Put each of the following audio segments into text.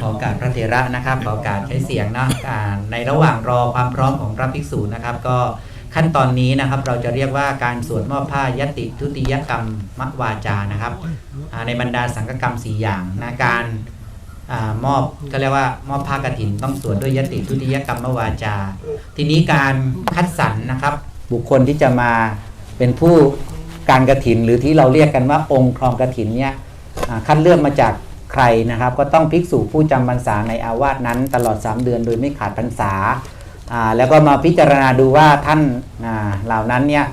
ขอโอกาสพระเถระนะครับขอโอกาสใช้เสียงเนาะอ่าในระหว่างรอความพร้อมของพระภิกษุนะครับ ก็ขั้นตอนนี้นะครับเราจะเรียกว่าการสวดมอบผ้ายติทุติยกรรมมวาจานะครับในบรรดาสังฆกรรมสี่อย่างนะการอมอบก็เรียกว่ามอบผ้ากฐินต้องสวดด้วยยติทุติยกรรมมวาจา ทีนี้การคัดสรรนะครับ บุคคลที่จะมาเป็นผู้การกระถินหรือที่เราเรียกกันว่าองค์ครองกระถินเนี่ยคัดเลือกมาจาก ใครนะครับก็ต้องภิกษุผู้จำพรรษาในอาวาสนั้น ตลอด 3 เดือนโดยไม่ขาดพรรษา แล้วก็มาพิจารณาดูว่าท่านาเหล่านั้นเนี่ย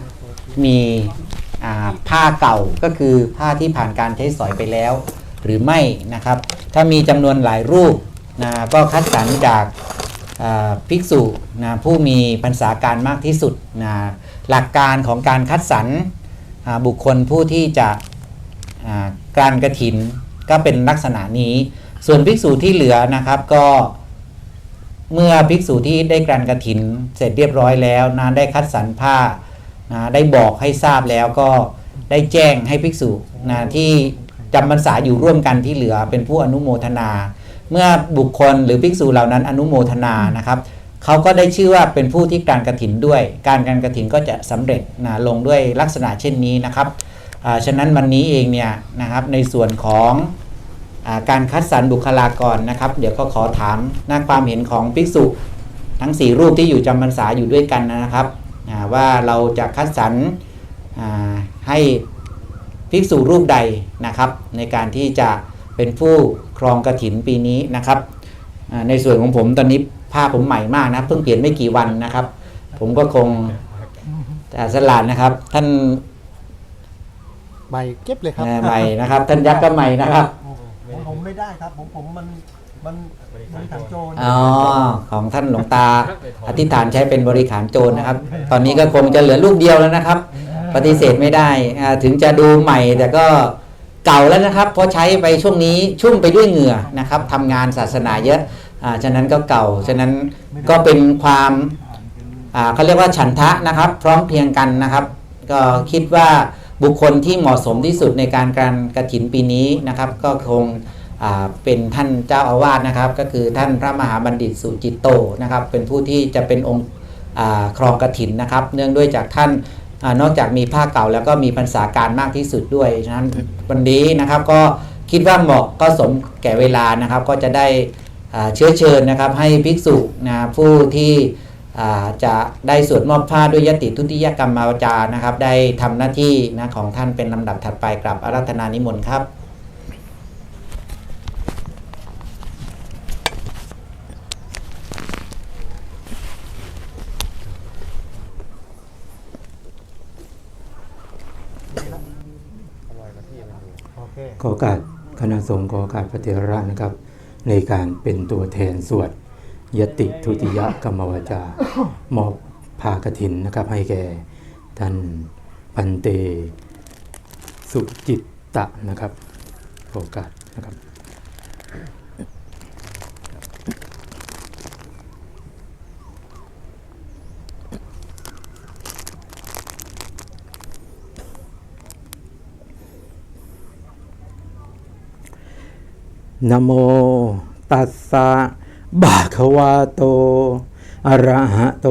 มีผ้าเก่าก็คือผ้าที่ผ่านการใช้สอยไปแล้ว หรือไม่นะครับ ถ้ามีจำนวนหลายรูปนะก็คัดสรรจากาภิกษุนะผู้มีพรรษาการมากที่สุดนะหลักการของการคัดสรรบุคคลผู้ที่จะาการกระถิน ก็เป็นลักษณะนี้ ส่วนภิกษุที่เหลือนะครับก็ เมื่อภิกษุที่ได้การกระถินเสร็จเรียบร้อยแล้วนะได้คัดสรรผ้านะได้บอกให้ทราบแล้วก็ได้แจ้งให้ภิกษุนะที่จำพรรษาอยู่ร่วมกันที่เหลือเป็นผู้อนุโมทนา เมื่อบุคคลหรือภิกษุเหล่านั้นอนุโมทนานะครับเขาก็ได้ชื่อว่าเป็นผู้ที่การกระถินด้วย การการกระถินก็จะสำเร็จนะลงด้วยลักษณะเช่นนี้นะครับ ฉะนั้นวันนี้เองเนี่ยนะครับในส่วนของอการคัดสรรบุคลากรนะครับ เดี๋ยวก็ขอถามหน้าความเห็นของภิกษุทั้ง 4 รูปที่อยู่จำพรรษาอยู่ด้วยกันนะครับว่าเราจะคัดสรรให้ภิกษุรูปใดนะครับ ในการที่จะเป็นผู้ครองกระถินปีนี้นะครับในส่วนของผมตอนนี้ผ้าผมใหม่มากนะเพิ่งเปลี่ยนไม่กี่วันนะครับ ผมก็คงแต่สลาดนะครับ ท่าน ใบเก็บเลยครับเอ่อใหม่นะครับท่านยักษ์ก็ใหม่นะครับผมผมไม่ได้ครับ ผมผมมันมันบริขารโจรอ๋อของท่านหลวงตาอธิษฐานใช้เป็นบริขารโจรนะครับ ตอนนี้ก็คงจะเหลือลูกเดียวแล้วนะครับ ปฏิเสธไม่ได้อ่าถึงจะดูใหม่แต่ก็เก่าแล้วนะครับ เพราะใช้ไปช่วงนี้ชุ่มไปด้วยเหงื่อนะครับทำงานศาสนาเยอะอ่าฉะนั้นก็เก่าฉะนั้นก็เป็นความอ่าเขาเรียกว่าฉันทะนะครับ พร้อมเพรียงกันนะครับ ก็คิดว่า บุคคลที่เหมาะสมที่สุดในการการกระถินปีนี้นะครับ ก็คงเป็นท่านเจ้าอาวาสนะครับ ก็คือท่านพระมหาบัณฑิตสุจิตโตนะครับ เป็นผู้ที่จะเป็นองค์ครองกระถินนะครับ เนื่องด้วยจากท่านอนอกจากมีผ้าเก่าแล้วก็มีพรรษาการมากที่สุดด้วยฉะนั้นวันนี้นะครับก็คิดว่าเหมาะก็สมแก่เวลานะครับ ก็จะได้เชื้อเชิญนะครับให้ภิกษุนะผู้ที่ จะได้สวดมอบผ้าด้วยยติทุติยกรรมมาวจานะครับ ได้ทำหน้าที่นะของท่านเป็นลำดับถัดไปกลับอารัธนานิมนต์ครับขอกาสคณะสงฆ์ขอกาสพระเถระนะครับ ในการเป็นตัวแทนสวด ยติทุติยกรรมวจามอบภากถินนะครับ ให้แก่ท่านพันเต สุจิตตะนะครับโอกาสนะครับนะโมตัสสะ บะควะโต อระหะโต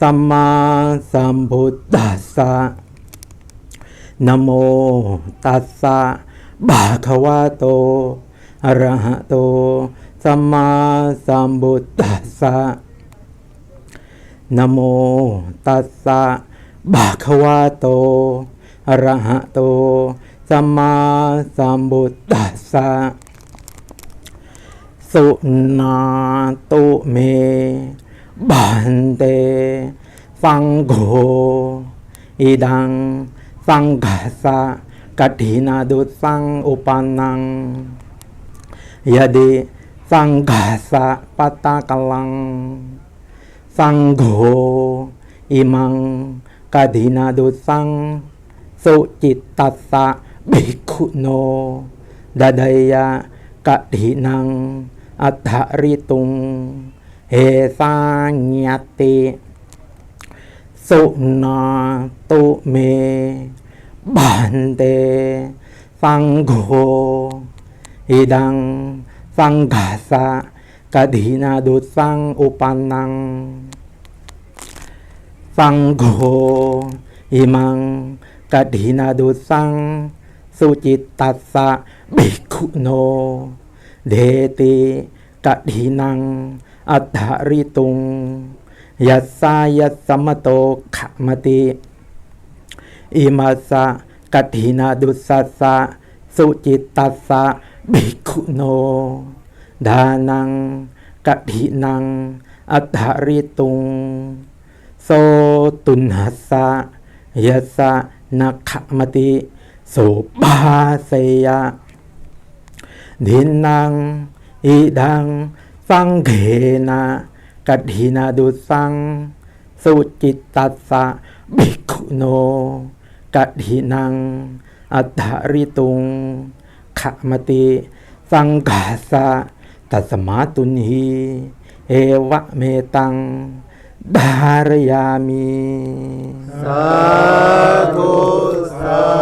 สัมมาสัมพุทธัสสะนโมตัสสะบะควะโต อระหะโต สัมมาสัมพุทธัสสะนโมตัสสะบะควะโต อระหะโต สัมมาสัมพุทธัสสะ สุนาตุเม บันเต สังโฆอิดัง สังกัสสะกัตถินาดุสังอุปนังยะดิสังกัสสะปัตตะกลัง สังโฆอิมังกัตถินาดุสัง สุจิตตัสสะภิกขุโนดาดยะกะถินัง อัฏฐริตุง เฮสัญญติ สุนาตุเม บันเต สังโฆอิดัง สังกาสะกะถินาดุสังอุปันนัง สังโฆอิมังกะถินาดุสัง สุจิตตัสสะภิกุโน เดติกะถินัง อัตถริตุงยัสสายัสสมโตขมติอิมาสะกัตถินาดุสัสสะสุจิตตัสสะภิกขุโน ดานังกัตถินัง อัตถริตุง โสตุนหัสสะยัสสะนักขมติโสภาเสยะ ดินนังอิดัง สังเขนะกัตถินาดุสัง สุจิตตัสสะภิกุโนกัตถินัง อัตถริตุงขมติ สังกาสะตัสมาตุนหีเอวะเมตังดารยามิสาธุสา